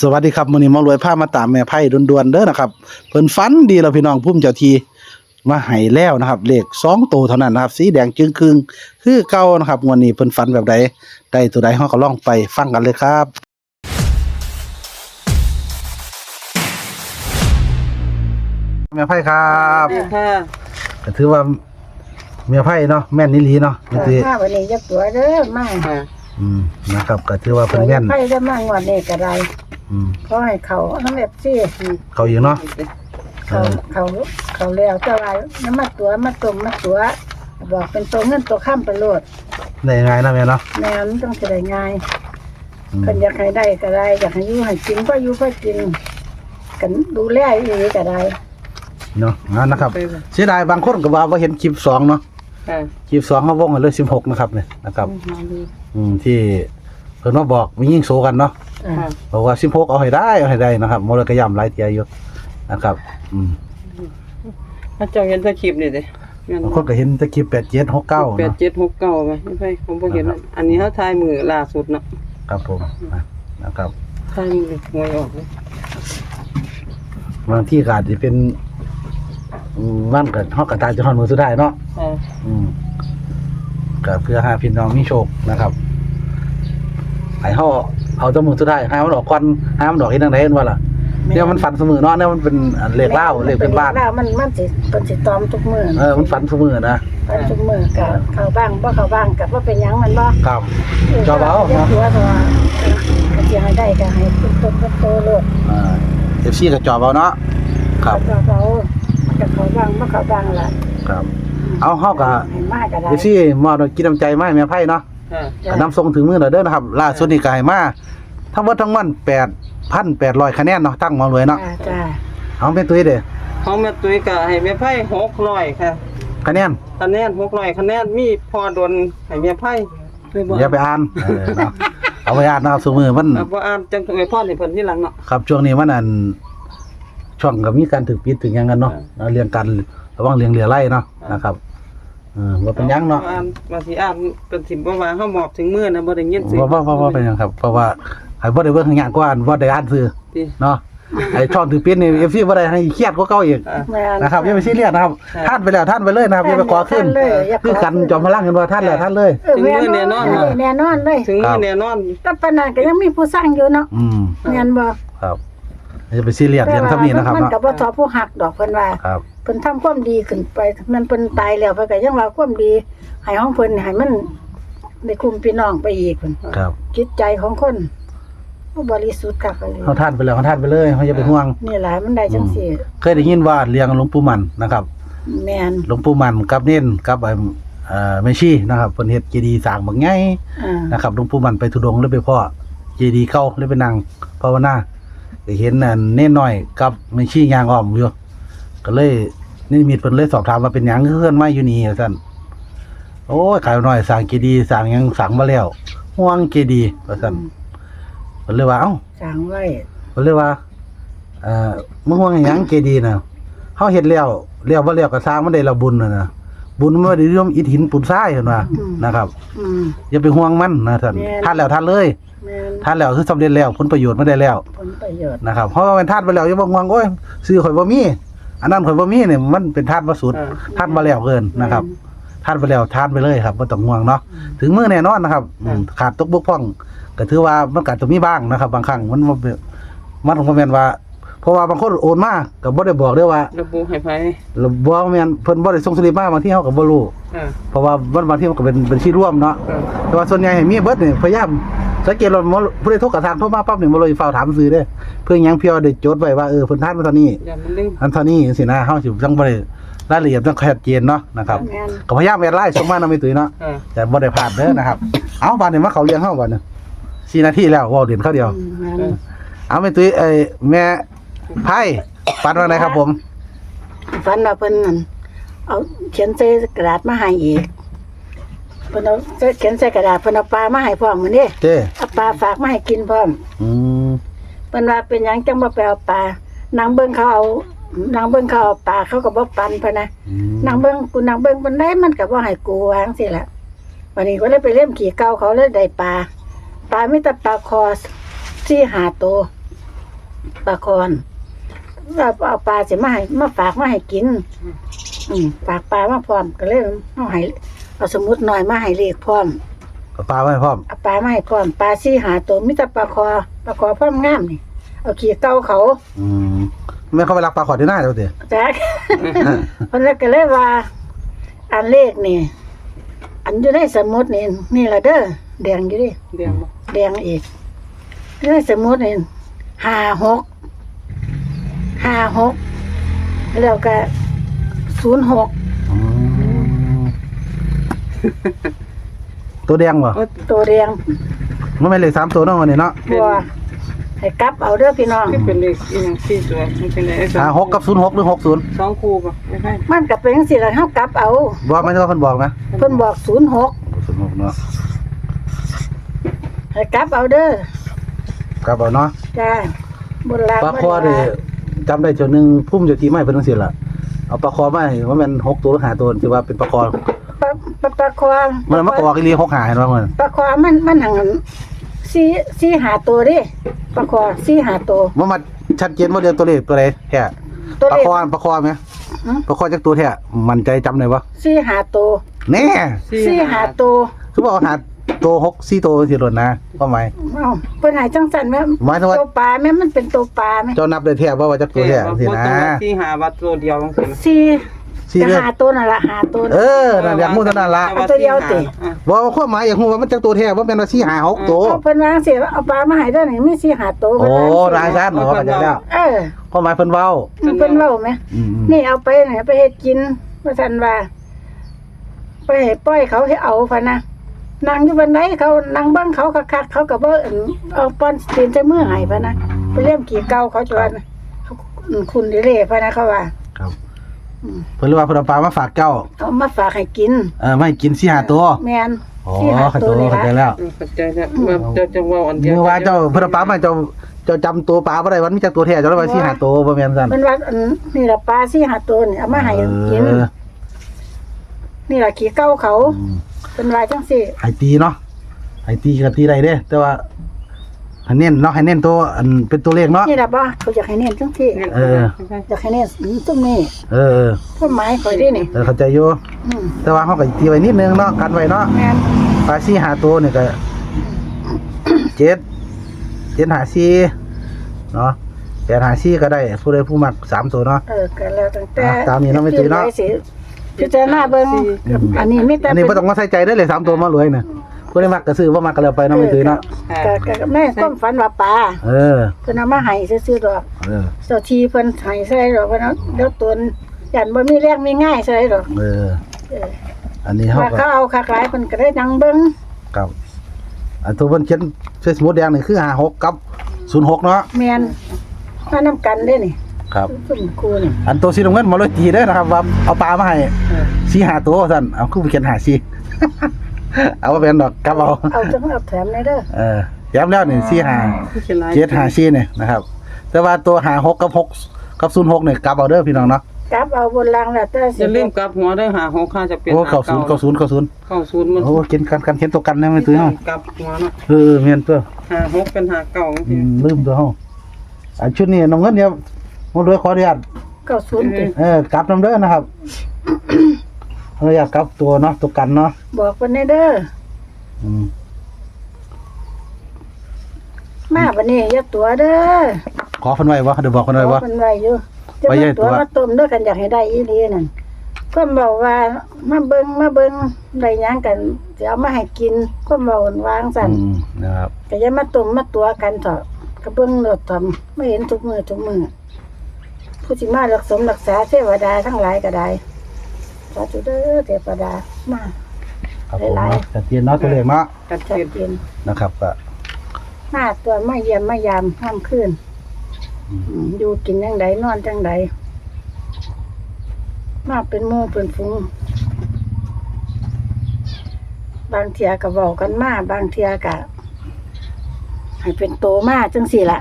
สวัสดีครับมื้อนี้หมารวยพามาตามแม่ไพ่ด่วนๆเด้อนะครับเพิ่นฝันดีแล้วพี่น้องภูมิเจ้าทีมาให้แล้วนะครับเลข2ตัวเท่านั้นนะครับสีแดงจึงครึ่งคือเก่านะครับงวดนี้เพิ่นฝันแบบใดได้ตัวใดเฮาก็ลองไปฟังกันเลยครับแม่ไพ่ครับค่ะก็ถือว่าแม่ไพ่เนาะแม่นอีหลีเนาะนี่คือมาวันนี้จะตัวเด้อมาค่ะอืมนะครับก็ถือว่าตัเพิ่วนแม่นไปได้มางวดนี้ก็ได้ อืมขอให้เขาน้ำเล็บซี่เขาอีกเนาะเขาเขาเขาแล้วแต่ว่าน้ำมาตัวมาตุ่มมาตัว บอกเป็นตัวเงินตัวข้ามไปโลดได้ยังไงนะแม่เนาะแม่มันต้องจะได้ง่ายอืมกันอยากให้ได้ก็ได้อยากให้อยู่ให้กินก็อยู่ก็กินกันดูแลอีหลีก็ได้เนาะงั้นนะครับเสียดายบางคนก็ว่าบ่เห็นคลิปสองเนาะค่ะคลิปสองเขาวงกันเลยสิบหกนะครับเนี่ยนะครับ อืมที่เพิ่นมาบอกมียิ่งโซกันเนาะอ่า ค่ะบอกว่าสิบหกเอาให้ได้เอาให้ได้นะครับโมเลยกระยำหลายเทียอยู่นะครับ อืมพระเจ้าเห็นตะคลิปนี่เด้งั้นบางคนก็เห็นแตะคลิปแปดเจ็ดหกเก้าแปดเนาะเจ็ดหกเก้าไหมไม่ใช่ผมบ่เห็นนะครับอันนี้เขาทายมือล่าสุดเนาะครับผมอะนะครับทายมือหวยออกเลยบางที่ก็อาจจะเป็นอืมวันเกิดฮอกกระตายจนฮอนมือสุดท้ายเนาะ ค่ะ อืมก็เพื่อให้พี่น้องมีโชคนะครับ ให้เฮาเอาแตัวมือสุดท้ายให้มันออกควันให้มันออกเฮ็ดจังได๋เห็นว่าล่ะเนี่ยมันฝันเสมอเนาะเนี่ยมันเป็นอันเลขเล่าเลขเป็นบ้านเลขมันมันสิเป็นสิตอมทุกมื้อเออมันฝันเสมอนะฝันทุกมื้อก็เข้าบ้างบ่เข้าบ้างก็บ่เป็นหยังมันบ่ครับจอเบาเนาะเนาะตัวตัวก็สิให้ได้ก็ให้ทุกต้นทุกโตโลดอ่าเอฟซีก็จอบเอาเนาะครับจอเบามันก็เข้าบ้างบ่เข้าบ้างล่ะครับ เอาเฮาก็ให้มากก็ได้เอฟซีมอบกินน้ำใจมาให้แม่ไพ่เนาะ ค่ะจ้ะก็นำส่งถึงมือแล้วเด้อนะครับล่าสุดนี่ก็ให้มาทั้งหมดทั้งมวล8,800คะแนนเนาะตั้งหมารวยเนาะจ้าจ้าเอาเป็นตุ้ยเด้อของแม่ตุ้ยก็ให้แม่ไพ่หกร้อยค่ะ คะแนนคะแนนหกร้อยคะแนนมีพอดนให้แม่ไพ่เลยบ่อย่าไปอ่านเออเนาะเอาไปอ่านเนาะซุมือมัน เอาบ่อ่านจังไว้พรให้เพิ่นที่หลังเนาะ ครับช่วงนี้มันอันช่วงก็มีการถึกปิดถึงหยังกันเนาะอ่าเอาเรื่องกันระวังเรื่องเหลือไล่เนาะนะครับเออว่าเป็นหยังเนาะอ่านว่าสิอ่านเป็นสิบ่ว่าเฮาหมอบถึงมื้อนะบ่ได้ยินเสียงว่าว่าว่าว่าเป็นหยังครับ เพราะว่าไอ้บ่ได้เบิ่งข้างหยังกว่าอันบ่ได้อ่านซื้อติเนาะไอ้ช่องถือปิดนี่ FC บ่ได้ให้เครียดกว่าเก่าอีกอ่า แม่นนะครับอย่าไปซีเรียสนะครับครับท่านไปแล้วท่านไปเลยนะครับอย่าไปขอขึ้นท่านเลยอย่าขอขึ้นคือกันจอมพลังกันว่าท่านแล้วท่านเลย เออแม่นแน่นอน แน่นอนเลยถึงครัมื้อบแน่นอน แต่ปานนั้นก็ยังมีผู้สร้างอยู่เนาะอืม แม่นบ่ครับ อย่าไปซีเรียสเรื่องเท่านี้นะครับมันเนาะก็บ่ทอผู้หักดอกเพิ่นว่าครับ เพิ่นทำความดีขึ้นไปมันเพิ่นตายแล้วเพิ่นก็ยังว่าความดีให้ของเพิ่นให้มันได้คุมพี่น้องไปอีกเพิ่นครับจิตใจของคนบ่บริสุทธิ์คักเลยเฮาท่านไปแล้วเฮาท่านไปเลยเฮาอย่าไปห่วง นี่แหละมันได้จังซี่เคยได้ยินว่าเลี้ยงหลวงปู่มันนะครับแม่นหลวงปู่มันกับเน้นกับเอิ่มเอ่อแม่ชีนะครับเพิ่นเฮ็ดเจดีย์สร้างบักใหญ่อ่านะครับหลวงปู่มันไปทุดงค์แล้วไปพ่อเจดีย์เก่าแล้วไปนั่งภาวนา ได้เห็นอันเน้นน้อยกับแม่ชี้ยางอ้อมอยู่ก็เลยนี่มีเพิ่นเลยสอบถามว่าเป็นหยังคือเพิ่นมาอยู่นี่ว่าซั่นโอ้ยขายน้อยสร้างเจดีสร้างหยังสร้างมาแล้วห่วงเจดีย์ว่าซั่นเพิ่นเลยว่าเอ้าสร้างไว้ เพิ่นเลยว่า เอ่อมึงห่วงหยังเจดีน่ะเฮาเฮ็ดแล้วแล้วบ่แล้วก็สร้างมันได้ละบุญน่ะนะ บุญมันบ่ได้รวมอิฐหินปูนทรายเพิ่นว่านะครับ อืม อย่าไปห่วงมันนะท่านแม่น ท่านแล้วท่านเลยแม่นท่านแล้วคือสำเร็จแล้วผลประโยชน์ไม่ได้แล้วผลประโยชน์นะครับเพราะว่าเป็นท่านไปแล้วอย่าบ่ห่วงโอ้ยซื้อข่อยบ่มีอันนั้นข่อยบ่มีเนี่ยมันเป็นท่านบ่สุดอ่าท่านมาแล้วเกินนะครับท่านไปแล้วท่านไปเลยครับบ่ต้องห่วงเนาะถึงมื้อแน่นอนนะครับอืมขาดตกบกพร่องก็ถือว่ามันก็ต้องมีบ้างนะครับ บางครั้งมันบ่เป็นมันบ่แม่นว่า เพราะว่าบางคนโอนมาก็บ่ได้บอกเด้อว่าระบุให้ไผบ่แม่นเพิ่นบ่ได้ส่งสลิปมาบางทีเฮาก็บ่รู้อ่าเพราะว่ามันบางทีมันก็เป็นบัญชีร่วมเนาะอ่าแต่ว่าส่วนใหญ่ให้มีเบิดนี่พยายามสังเกตรถผู้ใดโทรกระทางโทรมาปั๊บนี่บ่เลยเฝ้าถามซื้อเด้อเพื่อหยังเพียวได้จดไว้ว่าเออเพิ่นทานมาเท่านี้ อย่ามันลืม อันเท่านี้จังซี่นะเฮาสิจังบ่ได้รายละเอียดต้องชัดเจนเนาะนะครับแม่น ก็พยายามแอดไลน์ส่งมานะไม่ตุ้ยเนาะอ่าแต่บ่ได้พลาดเด้อนะครับ เอาบัดนี้มาเขาเลี้ยงเฮาบัดนี้4นาทีแล้วเว้าเด่นเข้าเดียว อืมแม่นเอาไม่ตุ้ยเอ้ยแม่ ไพ่ปัดว่าไงครับผม ฝันว่าเพิ่นนั่นเอาเขียนใส่กระดาษมาให้อีกเพิ่นเอาเขียนใส่กระดาษเพิ่นเอาปลามาให้พร้อมมื้อนี้เจ้เอาปลาฝากมาให้กินพร้อมอืมเพิ่นว่าเป็นหยังจังบ่ไปเอาปลานางเบิ่งเขาเอานางเบิ่งเขาเอาปลาเขาก็บ่ปันเพิ่นนะอืมนางเบิ่งกูนางเบิ่งปานใดมันก็บ่ให้กูวาจังซี่ล่ะวันนี้ก็เลยไปเล่มขี่เก่าเขาเลยได้ปลาปลามีแต่ปลาคอสี่ห้าตัวปลาคอน เอาเอาปลาสิมาให้มาฝากมาให้กิน อืมฝากปลามาพร้อมก็เลยเอาให้เอาสมุดหน่อยมาให้เลขพร้อมเอาปลาไว้พร้อม เอาปลามาให้พร้อมปลาซี่หาตัวมีแต่ปลาคอปลาคอพร้อมงามนี่เอาขี้เก่าเขาอืมไม่เข้าไปรักปลาขอดที่หน้าเดี๋ยวเดี๋ยวแจ๊กเพิ่นเลยก็เลยว่า อันเลขนี่ อันอยู่ในสมุดนี่นี่ล่ะเด้อแดงอยู่ดิเดี๋ยวมาแดงอีกอยู่ในสมุดนี่ห้าหก ห้าหกแล้วก็ศูนย์หกอืมตัวแดงบ่โอ้ตัวแดงมันไม่นเลขสามตัวเน้องวันนี้เนาะบัวให้กลับเอาเด้อพี่น้องคือเป็นเลขอีหยังสี่ตัวมันเป็นเลขอ่าหกกับศูนย์หกหรือหกศูนย์สองคู่ป่ะไม่ใช่มันก็เป็นจังซี่ล่ะเฮากลับเอาบอกไม่ใช่ว่าคนบอกนะเพิ่นบอก06ศูนย์หกเนาะให้กลับเอาเด้อกลับเอาเนาะจ้าบนลางปลาคอเนี่ย จำได้เจ้าหนึ่งพุ่มเจ้าทีไม่เป็นตั้งสิล่ะเอาปลาคอมาให้ว่ามันหกตัวหรือหาตัวที่ว่าเป็นปลาคอปลาปลาปลาคอมันมันก็ออกอีหลีหกหาเห็นว่ามันปลาคอมันมันหังสี่สี่หาตัวดิปลาคอสี่หาตัวมันมาชัดเจนว่าเดียวตัวเลขตัวใดแท้ตัวปลาเลขคอปลาคอไหมหืมปลาคอจักตัวแท้มันใจจำได้ปะสี่หาตัวแน่สี่หาตัวคือบอกหา ตัวหกสี่ตัวสิหล่นนะก็หมายเอ้าเพิ่นใหายจังสันแม่หมายถึงว่าตัวปลาแม่มันเป็นตัวปลาแม่เจ้านับได้แท้ว่าว่าจักตัวแท้สินะที่หาวัดตัวเดียวจังซี่นะสี่สี่จะเรื่องหาตัวนั่นละหาตัวเออนั่นอย่างมู้เท่านั้นละเอาตัวเดียวติอะว่าความหมายอย่างฮู้ว่ามันจักตัวแท้ว่าเป็นว่าสี่หาหกตัวเอาเพิ่นวางเสียเอาปลามาให้เด้อนี่มีสี่หาตัวโอ้เพิ่นวางรายสิชาติเหรอเข้าใจแล้วเออความหมายเพิ่นเว้าเพิ่นเว้าไหมอืมนี่เอาไปไหนไปเฮ็ดกินว่าซั่นว่า ไปให้ปล่อยเขาให้เอาพะนะ นางอยู่บันไดเขานางเบิ่งเขาคักๆเขาก็บ่อั่นเอาป้อนตีนใส่มือให้พะนะไปเล่มกี่เก่าเขาจวนเขาอืมคุณดิเล่พะนะเขาว่าครับอืมเพิ่นเลยว่าเพิ่นเอาปลามาฝากเจ้าเอามาฝากให้กินเออไม่ให้กินสี่หาตัวแม่นอ๋อที่หาเข้าตัวใจนี่เข้าใจละแล้วเออเข้าใจแล้วว่าเจ้าจะเว่าอันเดียวเมื่อว่าเจ้าเพิ่นเอาปลามาให้เจ้าเจ้าจำตัวปลาบ่ได้วันมีจักตัวแท้เจ้าเลยว่าสี่หาตัวบ่แม่นซั่นมันว่าอันนี่ล่ะปลาสี่หาตัวนี่เอามาให้กินเออนี่ล่ะขี้เก่าเขาอืม เป็นว่าจังซี่ให้ตีเนาะให้ตีก็ตีได้เด้ แต่ว่าให้เน้นเนาะให้เน้นตัวอันเป็นตัวเลขเนาะ นี่ล่ะบ่เขาอยากให้เน้นจังซี่เนี่ยเออไม่ใช่อยากให้เน้นอืมตรงนี้เออเออความหมายข่อยดินี่เออเข้าใจอยู่อืมแต่ว่าเฮาก็ตีไว้นิดนึงเนาะกันไว้เนาะแม่นปลาสี่หาตัวนี่ก็เจ็ดเจ็ดหาสี่เนาะแปดหาสี่ก็ได้ผู้ใดผู้มักสามตัวเนาะ เออก็แล้วตั้งแต่อะตามนี้เนาะไม่ตีเนาะสิ พิจารณาเบิ่งอันนี้มีแต่อันนี้บ่ต้องมาใส่ใจได้อเลยสามตัวมารวยน่ะผู้ใดมักก็ซื้อบ่มักก็แล้วไปเนาะไม่ซื้อเนาะก็ก็ก็แม่ความฝันว่าปลาเออเพิ่นเอามาให้ซื่อๆดอกเออเจ้าทีเพิ่นให้ใส่ดอกเพิ่นเอาเดี๋ยวตนยันบ่มีแรงมีง่ายใส่ดอกเออเอออันนี้เฮาว่าก็เขาเอาคักหลายเพิ่นก็ได้นั่งเบิ่งกับอันตัวเพิ่นเขียนเฟซบุ๊กแดงนี่คือ56กับ06เนาะแม่นมานํกันเด้นี่ ครับซุ่มกูนี่อันตัวสีน้ำเงินมาเลยตีเด้อนะครับว่าเอาปลามาให้เออสีหาตัวสั่นเอาคือไปเขียนหาสี เอาว่าเป็นดอกกลับเอาเอาจังเอาแถมได้เด้อเออย้ำแล้วนี่สีหาผู้ชายเจ็ดหาสีเนี่ยนะครับ แต่ว่าตัวหาหกกับหกกับศูนย์หกเนี่ยกลับเอาเด้อพี่น้องเนาะกลับเอาบนรางแล้วแต่อสิย่าลืมกลับหัวได้หาหกค่าจะเป็นโอ้เก้าศูนย์เก้าศูนย์เก้าศูนย์เก้าศูนย์มันโอ้เขียนกันกันเขียนตัวกันนะไม่ตื้อเนาะกลับหัวเนาะเออเมียนตัว หาหกเป็นหาเก้าอืมลืมตัวเฮาอันชุดนี้น้องเงินเนี่ย มันด้วยขออนุญาต90ติเออกลับน้ำเด้อนะครับขออนุญาตกลับตัวเนาะตัวกันเนาะบอกเพิ่นได้เด้ออืมมาบัดนี้อย่าตัวเด้อขอเพิ่นไว้บ่เดี๋ยวบอกเพิ่นไว้บ่เพิ่นไว้อยู่จะไว้ใหญ่มาตัตัววมาต้มเด้อกันอยากให้ได้อีหลีนั่นก็บอกว่ามาเบิ่งมาเบิ่งได้หยังกันสิเอามาให้กินก็เว้าวางสั่นอืมนะครับก็อย่ามาต้มมาตัวกันเถอะก็เบิ่งโลดตอมไม่เห็นทุกมือทุกมือ ผู้สิมารักสมรักษาเทวดาทั้งหลายก็ได้สาธุเด้อเทวดามา ครับผมหลาย เนาะชัดเจนเนาะตัวเลขเนาะกันชัดเจ็ดเจนนะครับก็ มาตัวมาเยี่ยมมายามห้ามคืนอืมอยู่กินจังไดนอนจังไดมาเป็นหมู่เป็นฝูงบางเทียก็เว้ากันมาบางเทียก็ให้เป็นโตมาจังสี่ละ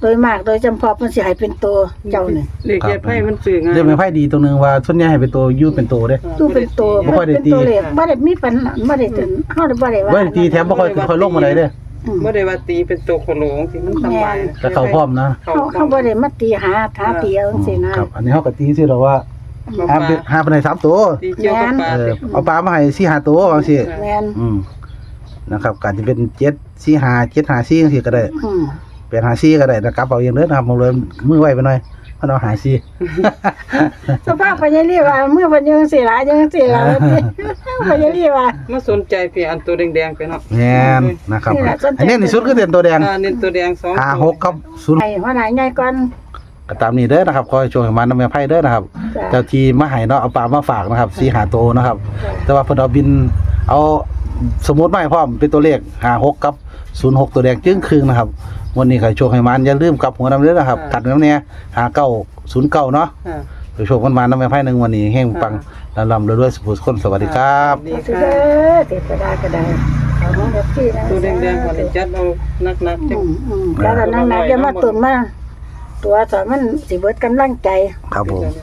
โดยมากโดยจำเพาะมันสิให้เป็นโตเจ้านี่เด็กเย็บให้มันสื่อไงายเรื่องไม่ไพ่ดีตรงนึงว่าส่วนใหญ่ให้เป็นตัวยูเป็นตัวเด้ ตู้เป็นโตบ่ค่อยได้เป็นตี ตัวเล็กบ่ได้มีปัญหาบ่ได้ถึงเฮาได้บ่ได้ว่าเว้ยตีแถมบ่ค่อยค่อยลงมาได้เด้ออืม บ่ได้ว่าตีเป็นตัวโคโลงสิมันสบายนะแล้วเขาพร้อมนะเขาเขาเขาบ่ได้มาตีหาหาตีเอาจังซี่นะ ครับอันนี้เขาก็ตีสิเราว่าปลาห้ามเป็นห้ามเป็นในสามตัวตีเกี่ยวกับปลาเออสิเอาปลามาให้สี่ห้าตัวบางสิแม่นอืมนะครับการจะเป็นเจ็ดสี่ห้าเจ็ดห้าสี่จังซี่ก็ได้ อืม เป็นหาซี่ก็ได้นะครับเอาเองเด้อนะครับผมเลยมือไว้ไปหน่อยมันเอาหาซี่ สภาพพญาลีว่าเมื่อวันยังสิหลายังสิหลาพญาลีว่ามาสนใจเพียอันตัวแดงๆไปเนาะแน่นนะครับนี่แหละสนใจอันนี้ในสุดก็เด่นตัวแดงอ่านี่ตัวแดงสองหาหกกับศูนย์ไอ้หัวหน้าใหญ่ก่อนก็ตามนี้เด้อนะครับคอยช่วยมันน้ำแม่ไพ่เด้อนะครับจ้ะเจ้าทีมาให้เนาะเอาปลามาฝากนะครับสีหาโตวนะครับ แต่ว่าเพิ่นเอาบิน เอาสมมุติมาให้พร้อมเป็นตัวเลขหาหกกับ ศูนย์หกตัวแดงจึ้งครึ่งนะครับวันนี้ใครโชคให้มันอย่าลืมกลับหัวน้ำเด้อนะครับตัดน้ำเนี่ยหาเก้าศูนย์เก้าเนาะอ่าไปโชคมันมาน้ำแม่ไพ่หนึ่งวันนี้แห้งปังลำลำรวยๆสุขคนสวัสดีครับดีสิค่ะเด้อเทพดาก็ได้เอามาแบบที่นะตัวแดงๆก่อนเลยจัดเอานักๆจัอืง มอืมแล้วก็นั่งๆอย่ามาตุนมา ตัวสอนมันสิเบิดกำลังใจ ครับผมเดี๋ยว